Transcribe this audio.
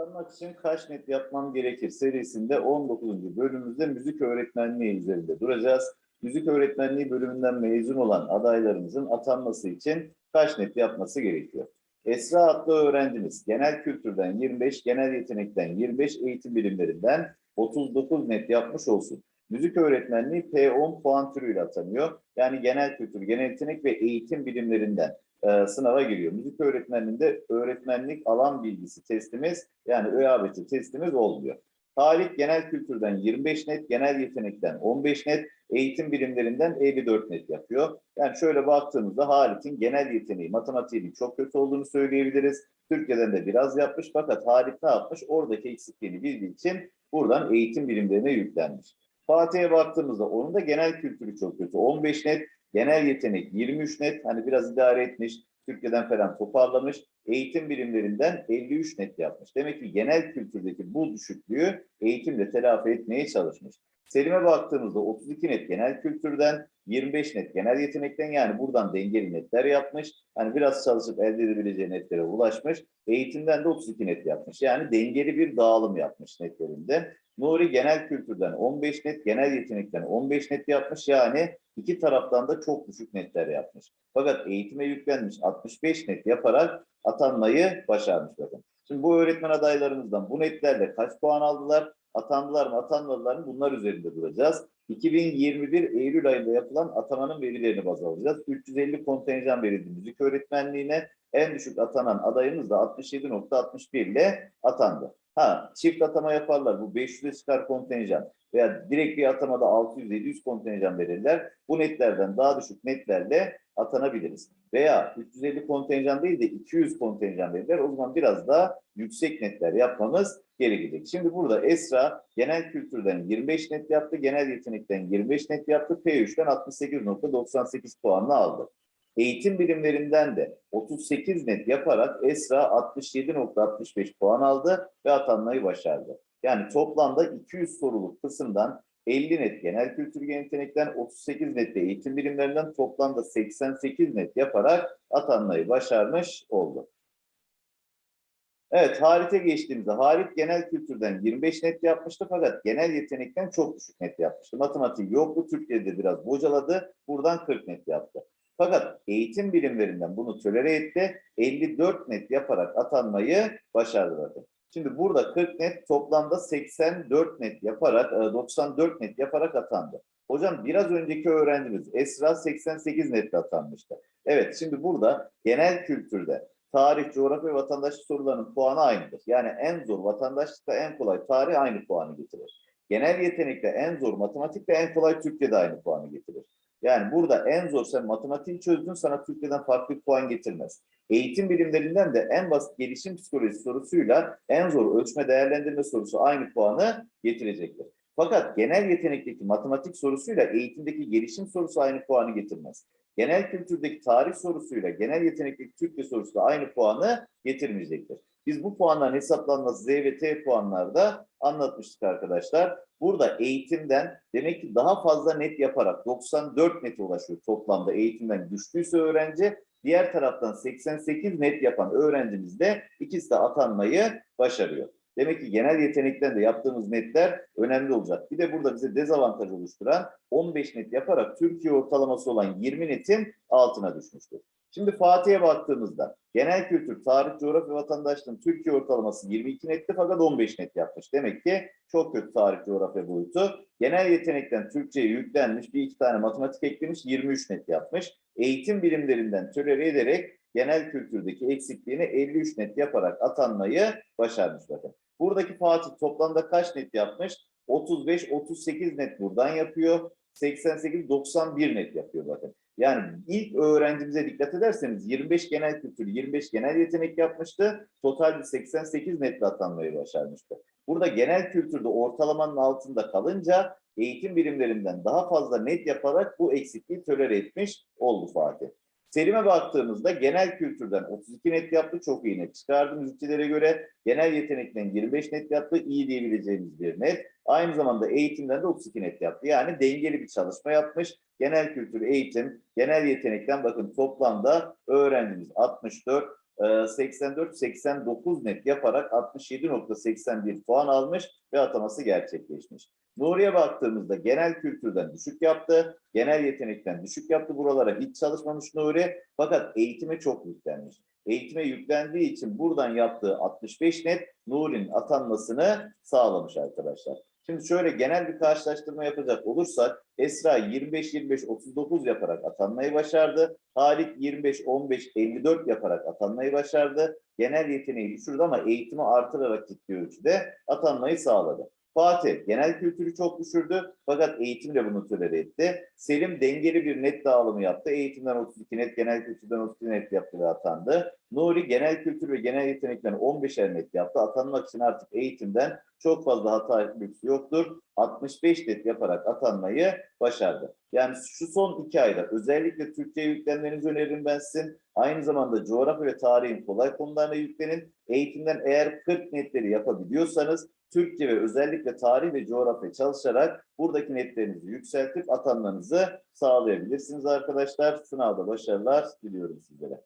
Atanmak için kaç net yapmam gerekir serisinde 19. bölümümüzde müzik öğretmenliği üzerinde duracağız. Müzik öğretmenliği bölümünden mezun olan adaylarımızın atanması için kaç net yapması gerekiyor? Esra adlı öğrencimiz genel kültürden 25, genel yetenekten 25, eğitim bilimlerinden 39 net yapmış olsun. Müzik öğretmenliği P10 puan türüyle atanıyor. Yani genel kültür, genel yetenek ve eğitim bilimlerinden e, sınava giriyor. Müzik öğretmenliğinde öğretmenlik alan bilgisi testimiz yani ÖABT testimiz olmuyor. Tarih genel kültürden 25 net, genel yetenekten 15 net, eğitim bilimlerinden 54 net yapıyor. Yani şöyle baktığımızda Halit'in genel yeteneği, matematiğinin çok kötü olduğunu söyleyebiliriz. Türkiye'den de biraz yapmış fakat Halit ne yapmış? Oradaki eksikliğini bildiği için buradan eğitim bilimlerine yüklenmiş. Fatih'e baktığımızda onun da genel kültürü çok kötü. 15 net, genel yetenek 23 net, hani biraz idare etmiş, Türkiye'den falan toparlamış. Eğitim bilimlerinden 53 net yapmış. Demek ki genel kültürdeki bu düşüklüğü eğitimle telafi etmeye çalışmış. Selim'e baktığımızda 32 net genel kültürden, 25 net genel yetenekten yani buradan dengeli netler yapmış. Hani biraz çalışıp elde edebileceği netlere ulaşmış. Eğitimden de 32 net yapmış. Yani dengeli bir dağılım yapmış netlerinde. Nuri genel kültürden 15 net, genel yetenekten 15 net yapmış. Yani iki taraftan da çok düşük netler yapmış. Fakat eğitime yüklenmiş 65 net yaparak atanmayı başarmış bakın. Şimdi bu öğretmen adaylarımızdan bu netlerle kaç puan aldılar? Atandılar mı, atanmadılar mı? Bunlar üzerinde duracağız. 2021 Eylül ayında yapılan atamanın verilerini baz alacağız. 350 kontenjan verildi müzik öğretmenliğine. En düşük atanan adayımız da 67.61 ile atandı. Ha, çift atama yaparlar. Bu 500'e çıkar kontenjan veya direkt bir atamada 600-700 kontenjan verirler. Bu netlerden daha düşük netlerle atanabiliriz. Veya 350 kontenjan değil de 200 kontenjan verirler. O zaman biraz daha yüksek netler yapmamız gerekecek. Şimdi burada Esra genel kültürden 25 net yaptı, genel yetenekten 25 net yaptı, P3'ten 68.98 puanını aldı. Eğitim bilimlerinden de 38 net yaparak Esra 67.65 puan aldı ve atanmayı başardı. Yani toplamda 200 soruluk kısımdan 50 net genel kültür yetenekten 38 net de eğitim bilimlerinden toplamda 88 net yaparak atanmayı başarmış oldu. Evet, Halit'e geçtiğimizde Halit genel kültürden 25 net yapmıştı fakat genel yetenekten çok düşük net yapmıştı. Matematik yoktu, Türkiye'de biraz bocaladı, buradan 40 net yaptı. Fakat eğitim bilimlerinden bunu tölere etti, 54 net yaparak atanmayı başardı bakın. Şimdi burada 40 net toplamda 84 net yaparak, 94 net yaparak atandı. Hocam biraz önceki öğrencimiz Esra 88 netle atanmıştı. Evet şimdi burada genel kültürde tarih, coğrafya ve vatandaşlık sorularının puanı aynıdır. Yani en zor vatandaşlıkta en kolay tarih aynı puanı getirir. Genel yetenekte en zor matematik ve en kolay Türkçe'de aynı puanı getirir. Yani burada en zor sen matematiği çözdün sana Türkçeden farklı bir puan getirmez. Eğitim bilimlerinden de en basit gelişim psikolojisi sorusuyla en zor ölçme değerlendirme sorusu aynı puanı getirecektir. Fakat genel yetenekteki matematik sorusuyla eğitimdeki gelişim sorusu aynı puanı getirmez. Genel kültürdeki tarih sorusuyla genel yetenekteki Türkçe sorusu da aynı puanı getirmeyecektir. Biz bu puanların hesaplanması Z ve T puanlarda anlatmıştık arkadaşlar. Burada eğitimden demek ki daha fazla net yaparak 94 nete ulaşıyor toplamda eğitimden düştüyse öğrenci. Diğer taraftan 88 net yapan öğrencimiz de ikisi de atanmayı başarıyor. Demek ki genel yetenekten de yaptığımız netler önemli olacak. Bir de burada bize dezavantaj oluşturan 15 net yaparak Türkiye ortalaması olan 20 netin altına düşmüştür. Şimdi Fatih'e baktığımızda genel kültür, tarih, coğrafya, vatandaşlığın Türkiye ortalaması 22 netti fakat 15 net yapmış. Demek ki çok kötü tarih, coğrafya boyutu. Genel yetenekten Türkçe'ye yüklenmiş, bir iki tane matematik eklemiş, 23 net yapmış. Eğitim bilimlerinden tölere ederek genel kültürdeki eksikliğini 53 net yaparak atanmayı başarmış bakın. Buradaki Fatih toplamda kaç net yapmış? 35, 38 net buradan yapıyor. 88, 91 net yapıyor bakın. Yani ilk öğrencimize dikkat ederseniz 25 genel kültür, 25 genel yetenek yapmıştı. Totalde 88 netle atanmayı başarmıştı. Burada genel kültürde ortalamanın altında kalınca eğitim birimlerinden daha fazla net yaparak bu eksikliği tölere etmiş oldu Fatih. Selim'e baktığımızda genel kültürden 32 net yaptı, çok iyi net çıkardı müzikçilere göre. Genel yetenekten 25 net yaptı, iyi diyebileceğimiz bir net. Aynı zamanda eğitimden de 32 net yaptı. Yani dengeli bir çalışma yapmış. Genel kültür, eğitim, genel yetenekten bakın toplamda öğrencimiz 64, e, 84-89 net yaparak 67.81 puan almış ve ataması gerçekleşmiş. Nuri'ye baktığımızda genel kültürden düşük yaptı, genel yetenekten düşük yaptı. Buralara hiç çalışmamış Nuri fakat eğitime çok yüklenmiş. Eğitime yüklendiği için buradan yaptığı 65 net Nuri'nin atanmasını sağlamış arkadaşlar. Şimdi şöyle genel bir karşılaştırma yapacak olursak Esra 25-25-39 yaparak atanmayı başardı. Halit 25-15-54 yaparak atanmayı başardı. Genel yeteneği düşürdü ama eğitimi artırarak ciddi ölçüde atanmayı sağladı. Fatih genel kültürü çok düşürdü fakat eğitimle bunu tolere etti. Selim dengeli bir net dağılımı yaptı. Eğitimden 32 net, genel kültürden 32 net yaptı ve atandı. Nuri genel kültür ve genel yetenekten 15'er net yaptı. Atanmak için artık eğitimden çok fazla hata lüksü yoktur. 65 net yaparak atanmayı başardı. Yani şu son iki ayda özellikle Türkçe'ye yüklenmenizi öneririm ben sizin. Aynı zamanda coğrafya ve tarihin kolay konularına yüklenin. Eğitimden eğer 40 netleri yapabiliyorsanız Türkçe ve özellikle tarih ve coğrafya çalışarak buradaki netlerinizi yükseltip atanmanızı sağlayabilirsiniz arkadaşlar. Sınavda başarılar diliyorum sizlere.